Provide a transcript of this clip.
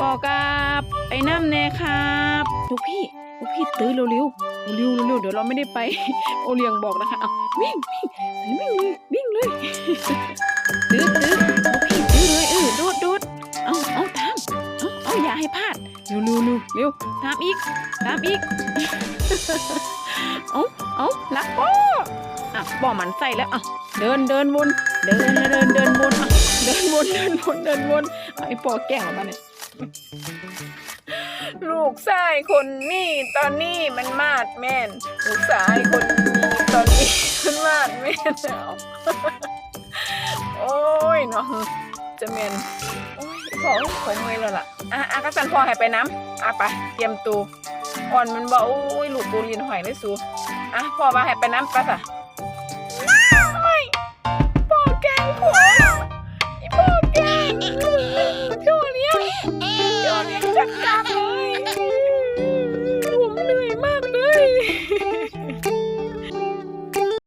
ปอกราบไปน้ำแน่ครับลูกพี่ลูกพี่ตื้อเร็วๆเร็วเร็วเดี๋ยวเราไม่ได้ไป โอเลียงบอกนะคะเอาวิ่งวิ่งวิ่งเลยวิ่งเลยตื้อตื้อลูกพี่ตื้อเลยเออโดดโดดเอาเอาตามเอาเอาอย่าให้พลาดเร็วเร็วเร็วเร็วตามอีกตามอีกเอาเอาลักป้ออะป้อมันใส่แล้วอะเดินเดินวนเดินเดินเดินวนอะเดินวนเดินวนเดินวนเอาไอ้ปอแกล้งออกมาเนี่ย ลูกชายคนนี้ตอนนี้มันมาดแม่น ลูกชายคนนี้ตอนนี้มันมาดแม่นแล้วโอ้ยเนาะจะแม่นโอ้ยพองของเมยแล้วล่ะอะอะก็สันพอให้ไปน้ำอะไปเตรียมตัวอ่อนมันบอกโอ้ยลูกปูลินหอยเลยสูอะพอมาให้ไปน้ำไปะค่ะ Come on.